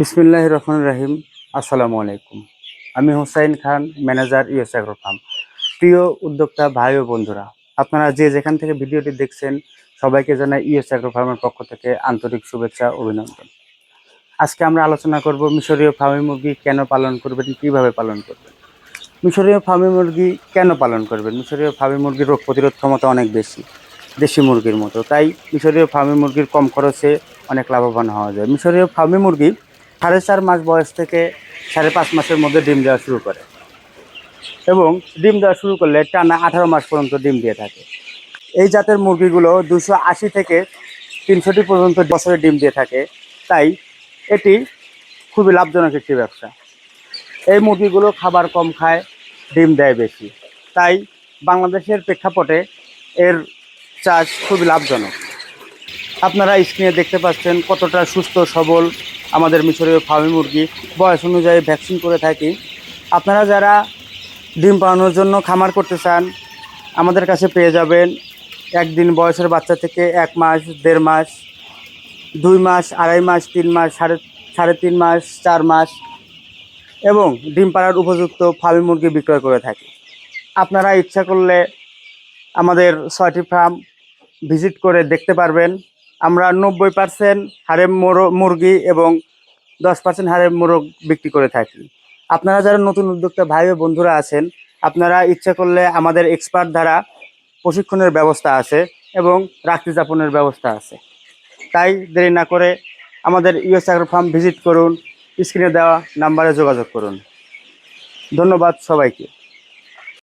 বিসমিল্লাহ রহমান রাহিম। আসসালামু আলাইকুম। আমি Hossain Khan, manager US agro farm. প্রিয় উদ্যোক্তা, ভাই ও বন্ধুরা, আপনারা যে যেখান থেকে ভিডিওটি দেখছেন, সবাইকে জানাই ইউএস অ্যাগ্রো ফার্মের পক্ষ থেকে আন্তরিক শুভেচ্ছা অভিনন্দন। আজকে আমরা আলোচনা করব মিশরীয় ফার্মি মুরগি কেন পালন করবেন, কীভাবে পালন করবেন? মিশরীয় ফার্মি মুরগি কেন পালন করবেন? মিশরীয় ফার্মি মুরগির রোগ প্রতিরোধ ক্ষমতা অনেক বেশি, দেশি মুরগির মতো। তাই মিশরীয় ফার্মি মুরগির কম খরচে অনেক লাভবান হওয়া যায়। মিশরীয় ফার্মি মুরগি সাড়ে চার মাস বয়স থেকে সাড়ে পাঁচ মাসের মধ্যে ডিম দেওয়া শুরু করে। এবং ডিম দেওয়া শুরু করলে টানা আঠারো মাস পর্যন্ত ডিম দিয়ে থাকে। এই জাতের মুরগিগুলো দুশো আশি থেকে তিনশোটি পর্যন্ত বছরে ডিম দিয়ে থাকে। তাই এটি খুবই লাভজনক একটি ব্যবসা। এই মুরগিগুলো খাবার কম খায়, ডিম দেয় বেশি। তাই বাংলাদেশের প্রেক্ষাপটে এর চাষ খুবই লাভজনক। আপনারা স্ক্রিনে দেখতে পাচ্ছেন কতটা সুস্থ, সবল আমাদের মিশরীয় ফার্মি মুরগি বয়স অনুযায়ী ভ্যাকসিন করে থাকি। আপনারা যারা ডিম পাওয়ানোর জন্য খামার করতে চান, আমাদের কাছে পেয়ে যাবেন একদিন বয়সের বাচ্চা থেকে এক মাস, দেড় মাস, দুই মাস, আড়াই মাস, তিন মাস, সাড়ে সাড়ে তিন মাস, চার মাস এবং ডিম পাড়ার উপযুক্ত ফার্মি মুরগি বিক্রয় করে থাকি। আপনারা ইচ্ছা করলে আমাদের ছয়টি ফার্ম ভিজিট করে দেখতে পারবেন। আমরা নব্বই পার্সেন্ট হারে মোরগ, মুরগি এবং দশ পার্সেন্ট হারে মোরগ বিক্রি করে থাকি। আপনারা যারা নতুন উদ্যোক্তা ভাই বন্ধুরা আছেন, আপনারা ইচ্ছা করলে আমাদের এক্সপার্ট দ্বারা প্রশিক্ষণের ব্যবস্থা আছে এবং রাত্রি যাপনের ব্যবস্থা আছে। তাই দেরি না করে আমাদের ইউএস ফার্ম ভিজিট করুন, স্ক্রিনে দেওয়া নাম্বারে যোগাযোগ করুন। ধন্যবাদ সবাইকে।